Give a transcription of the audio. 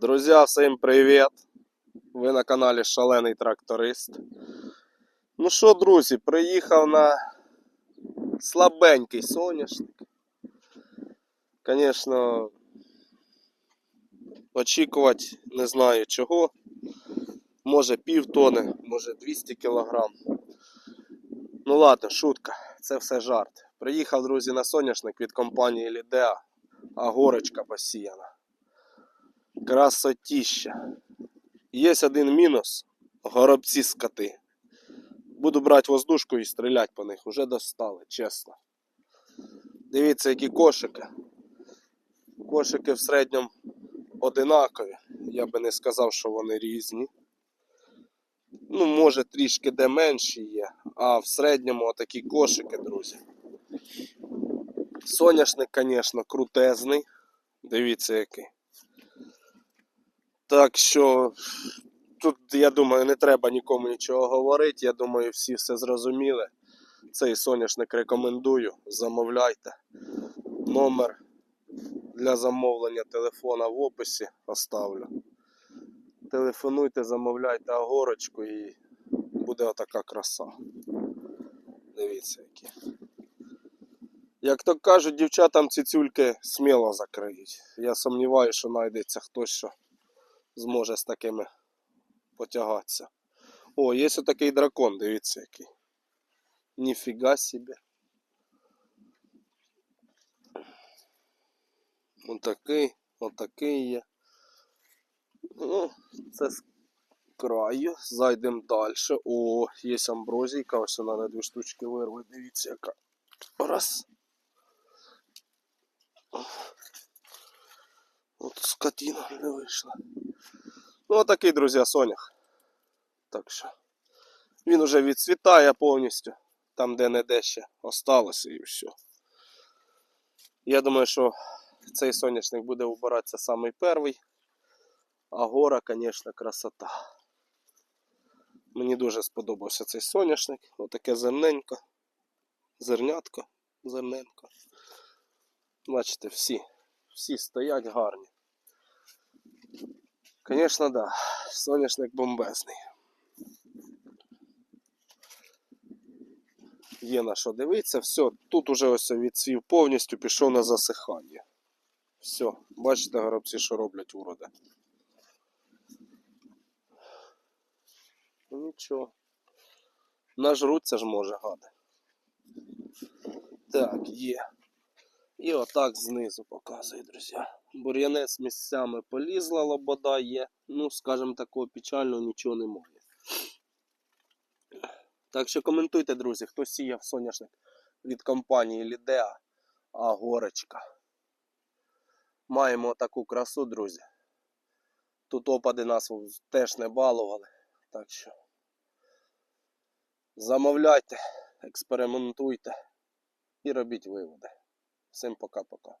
Друзі, всім привіт! Ви на каналі Шалений Тракторист. Ну що, друзі, приїхав на слабенький соняшник. Звісно, очікувати не знаю чого. Може пів тони, може 200 кілограм. Ну ладно, шутка, це все жарт. Приїхав, друзі, на соняшник від компанії Лідеа, а горочка посіяна. Красотіща. Є один мінус. Горобці скоти. Буду брати воздушку і стріляти по них. Уже достали, чесно. Дивіться, які кошики. Кошики в середньому одинакові. Я би не сказав, що вони різні. Ну, може, трішки де менші є, а в середньому отакі кошики, друзі. Соняшник, звісно, крутезний. Дивіться, який. Так що тут, я думаю, не треба нікому нічого говорити. Я думаю, всі все зрозуміли. Цей соняшник рекомендую. Замовляйте. Номер для замовлення телефона в описі оставлю. Телефонуйте, замовляйте огорочку і буде отака краса. Дивіться, які. Як то кажуть, дівчатам ці цюльки сміло закриють. Я сумніваюся, що знайдеться хтось, що зможе з такими потягатися. О, є отакий дракон, дивіться який. Ніфіга собі. Отакий, отакий є. Ну, це з краю. Зайдемо далі. О, є амброзійка, ось вона на дві штучки вирве. Дивіться, яка. Раз. От скотина не вийшла. Ну, отакий, друзі, сонях. Так що. Він уже відцвітає повністю. Там, де не де ще осталося і все. Я думаю, що цей соняшник буде убиратися самий перший. А гора, звісно, красота. Мені дуже сподобався цей соняшник. Отаке зерненько. Зернятко, зерненько. Бачите, всі, всі стоять гарні. Звісно, да. Соняшник бомбезний. Є на що дивитися, все, тут уже ось відсвів повністю пішов на засихання. Все, бачите, горобці, що роблять уроди. Нічого. Нажруться ж може гади. Так, є. І отак знизу показує, друзі. Бур'янець місцями полізла, лобода є. Ну, скажімо, такого печального нічого немає. Так що коментуйте, друзі, хто сіяв соняшник від компанії Лідеа, а горочка. Маємо таку красу, друзі. Тут опади нас теж не балували. Так що замовляйте, експериментуйте і робіть виводи. Всім пока-пока.